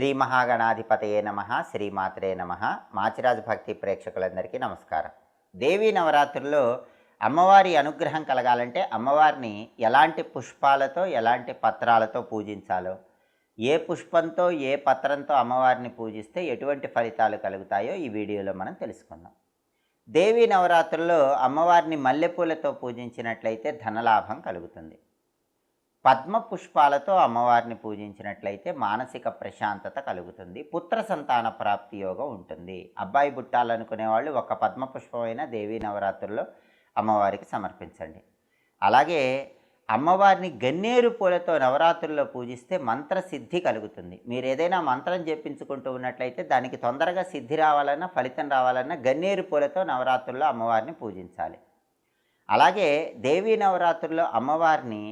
శ్రీ మహాగణాధిపతయే నమ శ్రీమాత్రే నమ. మాచిరాజు భక్తి ప్రేక్షకులందరికీ నమస్కారం. దేవీ నవరాత్రుల్లో అమ్మవారి అనుగ్రహం కలగాలంటే అమ్మవారిని ఎలాంటి పుష్పాలతో ఎలాంటి పత్రాలతో పూజించాలో ఏ పుష్పంతో ఏ పత్రంతో అమ్మవారిని పూజిస్తే ఎటువంటి ఫలితాలు కలుగుతాయో ఈ వీడియోలో మనం తెలుసుకుందాం. దేవీ నవరాత్రుల్లో అమ్మవారిని మల్లెపూలతో పూజించినట్లయితే ధనలాభం కలుగుతుంది. పద్మ పుష్పాలతో అమ్మవారిని పూజించినట్లయితే మానసిక ప్రశాంతత కలుగుతుంది. పుత్ర సంతాన ప్రాప్తి యోగం ఉంటుంది. అబ్బాయి బుట్టాలనుకునే వాళ్ళు ఒక పద్మ పుష్పమైన దేవీ నవరాత్రుల్లో అమ్మవారికి సమర్పించండి. అలాగే అమ్మవారిని గన్నేరు పూలతో నవరాత్రుల్లో పూజిస్తే మంత్ర సిద్ధి కలుగుతుంది. మీరు ఏదైనా మంత్రం చెప్పించుకుంటూ ఉన్నట్లయితే దానికి తొందరగా సిద్ధి రావాలన్నా ఫలితం రావాలన్నా గన్నేరు పూలతో నవరాత్రుల్లో అమ్మవారిని పూజించాలి. అలాగే దేవీ నవరాత్రుల్లో అమ్మవారిని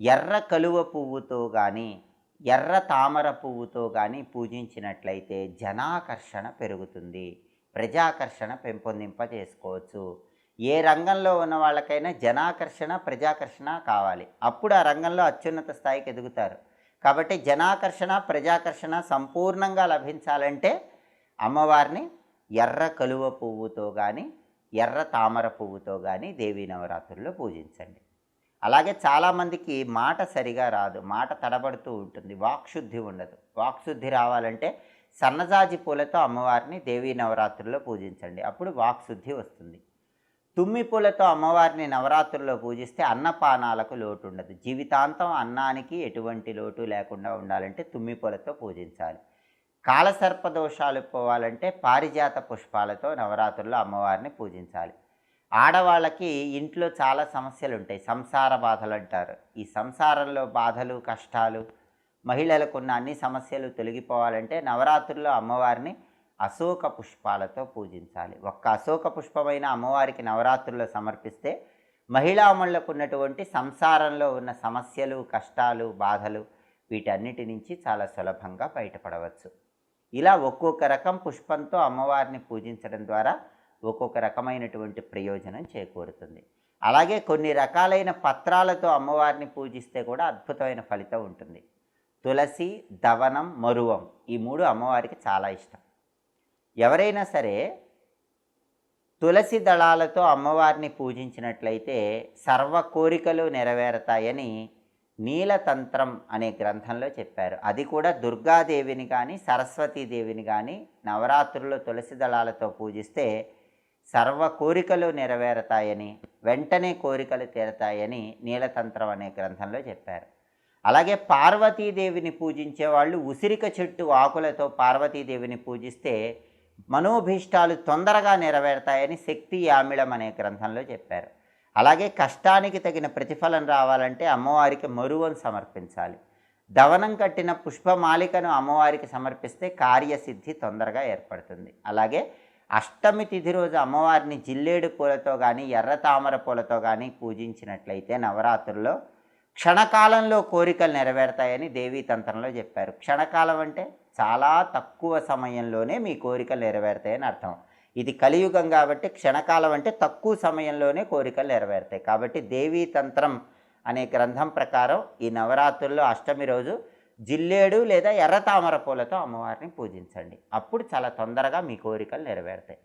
ఎర్ర కలువ పువ్వుతో కానీ ఎర్ర తామర పువ్వుతో కానీ పూజించినట్లయితే జనాకర్షణ పెరుగుతుంది ప్రజాకర్షణ పెంపొందింప చేసుకోవచ్చు ఏ రంగంలో ఉన్న వాళ్ళకైనా జనాకర్షణ ప్రజాకర్షణ కావాలి. అప్పుడు ఆ రంగంలో అత్యున్నత స్థాయికి ఎదుగుతారు. కాబట్టి జనాకర్షణ ప్రజాకర్షణ సంపూర్ణంగా లభించాలంటే అమ్మవారిని ఎర్ర కలువ పువ్వుతో కానీ ఎర్ర తామర పువ్వుతో కానీ దేవీ నవరాత్రుల్లో పూజించండి. అలాగే చాలామందికి మాట సరిగా రాదు. మాట తడబడుతూ ఉంటుంది. వాక్శుద్ధి ఉండదు. వాక్శుద్ధి రావాలంటే సన్నజాజి పూలతో అమ్మవారిని దేవీ నవరాత్రుల్లో పూజించండి. అప్పుడు వాక్శుద్ధి వస్తుంది. తుమ్మి పూలతో అమ్మవారిని నవరాత్రుల్లో పూజిస్తే అన్నపానాలకు లోటు ఉండదు జీవితాంతం అన్నానికి ఎటువంటి లోటు లేకుండా ఉండాలంటే తుమ్మి పూలతో పూజించాలి. కాలసర్ప దోషాలు పోవాలంటే పారిజాత పుష్పాలతో నవరాత్రుల్లో అమ్మవారిని పూజించాలి. ఆడవాళ్ళకి ఇంట్లో చాలా సమస్యలు ఉంటాయి సంసార బాధలు అంటారు ఈ సంసారంలో బాధలు కష్టాలు మహిళలకు ఉన్న అన్ని సమస్యలు తొలగిపోవాలంటే నవరాత్రుల్లో అమ్మవారిని అశోక పుష్పాలతో పూజించాలి. ఒక్క అశోక పుష్పమైన అమ్మవారికి నవరాత్రుల్లో సమర్పిస్తే మహిళామణులకు ఉన్నటువంటి సంసారంలో ఉన్న సమస్యలు కష్టాలు బాధలు వీటన్నిటి నుంచి చాలా సులభంగా బయటపడవచ్చు. ఇలా ఒక్కొక్క రకం పుష్పంతో అమ్మవారిని పూజించడం ద్వారా ఒక్కొక్క రకమైనటువంటి ప్రయోజనం చేకూరుతుంది. అలాగే కొన్ని రకాలైన పత్రాలతో అమ్మవారిని పూజిస్తే కూడా అద్భుతమైన ఫలితం ఉంటుంది. తులసి దవనం మరువం ఈ మూడు అమ్మవారికి చాలా ఇష్టం. ఎవరైనా సరే తులసి దళాలతో అమ్మవారిని పూజించినట్లయితే సర్వ కోరికలు నెరవేరతాయని నీలతంత్రం అనే గ్రంథంలో చెప్పారు. అది కూడా దుర్గాదేవిని కానీ సరస్వతీదేవిని కానీ నవరాత్రుల్లో తులసి దళాలతో పూజిస్తే సర్వ కోరికలు నెరవేరతాయని వెంటనే కోరికలు తీరతాయని నీలతంత్రం అనే గ్రంథంలో చెప్పారు. అలాగే పార్వతీదేవిని పూజించే వాళ్ళు ఉసిరిక చెట్టు ఆకులతో పార్వతీదేవిని పూజిస్తే మనోభీష్టాలు తొందరగా నెరవేరుతాయని శక్తి యామిళం అనే గ్రంథంలో చెప్పారు. అలాగే కష్టానికి తగిన ప్రతిఫలం రావాలంటే అమ్మవారికి మరువను సమర్పించాలి. దవనం కట్టిన పుష్పమాలికను అమ్మవారికి సమర్పిస్తే కార్యసిద్ధి తొందరగా ఏర్పడుతుంది. అలాగే అష్టమి తిథి రోజు అమ్మవారిని జిల్లేడు పూలతో కానీ ఎర్ర తామర పూలతో కానీ పూజించినట్లయితే నవరాత్రుల్లో క్షణకాలంలో కోరికలు నెరవేరుతాయని దేవీ తంత్రంలో చెప్పారు. క్షణకాలం అంటే చాలా తక్కువ సమయంలోనే మీ కోరికలు నెరవేరుతాయని అర్థం. ఇది కలియుగం కాబట్టి క్షణకాలం అంటే తక్కువ సమయంలోనే కోరికలు నెరవేరుతాయి. కాబట్టి దేవీ తంత్రం అనే గ్రంథం ప్రకారం ఈ నవరాత్రుల్లో అష్టమి రోజు జిల్లేడు లేదా ఎర్ర తామర పూలతో అమ్మవారిని పూజించండి. అప్పుడు చాలా తొందరగా మీ కోరికలు నెరవేరుతాయి.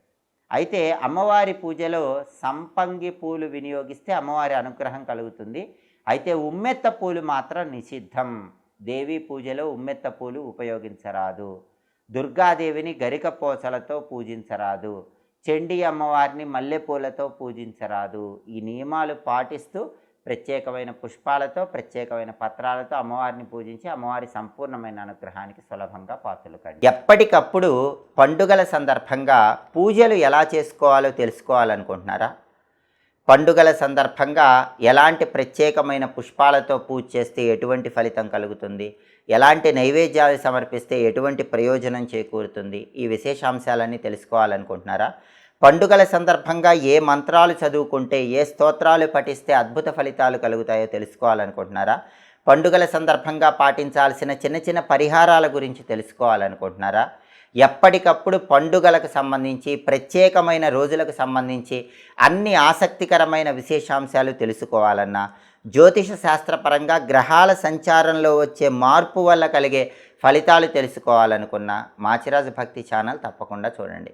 అయితే అమ్మవారి పూజలో సంపంగి పూలు వినియోగిస్తే అమ్మవారి అనుగ్రహం కలుగుతుంది. అయితే ఉమ్మెత్త పూలు మాత్రం నిషిద్ధం. దేవీ పూజలో ఉమ్మెత్త పూలు ఉపయోగించరాదు. దుర్గాదేవిని గరిక పోసలతో పూజించరాదు. చెండి అమ్మవారిని మల్లెపూలతో పూజించరాదు. ఈ నియమాలు పాటిస్తూ ప్రత్యేకమైన పుష్పాలతో ప్రత్యేకమైన పత్రాలతో అమ్మవారిని పూజించి అమ్మవారి సంపూర్ణమైన అనుగ్రహానికి సులభంగా పాత్రలు కండి ఎప్పటికప్పుడు పండుగల సందర్భంగా పూజలు ఎలా చేసుకోవాలో తెలుసుకోవాలనుకుంటున్నారా? పండుగల సందర్భంగా ఎలాంటి ప్రత్యేకమైన పుష్పాలతో పూజ చేస్తే ఎటువంటి ఫలితం కలుగుతుంది? ఎలాంటి నైవేద్యాలు సమర్పిస్తే ఎటువంటి ప్రయోజనం చేకూరుతుంది? ఈ విశేషాంశాలన్నీ తెలుసుకోవాలనుకుంటున్నారా? పండుగల సందర్భంగా ఏ మంత్రాలు చదువుకుంటే ఏ స్తోత్రాలు పఠిస్తే అద్భుత ఫలితాలు కలుగుతాయో తెలుసుకోవాలనుకుంటున్నారా? పండుగల సందర్భంగా పాటించాల్సిన చిన్న చిన్న పరిహారాల గురించి తెలుసుకోవాలనుకుంటున్నారా? ఎప్పటికప్పుడు పండుగలకు సంబంధించి ప్రత్యేకమైన రోజులకు సంబంధించి అన్ని ఆసక్తికరమైన విశేషాంశాలు తెలుసుకోవాలన్నా జ్యోతిష శాస్త్రపరంగా గ్రహాల సంచారంలో వచ్చే మార్పు వల్ల కలిగే ఫలితాలు తెలుసుకోవాలనుకున్న మాచిరాజు భక్తి ఛానల్ తప్పకుండా చూడండి.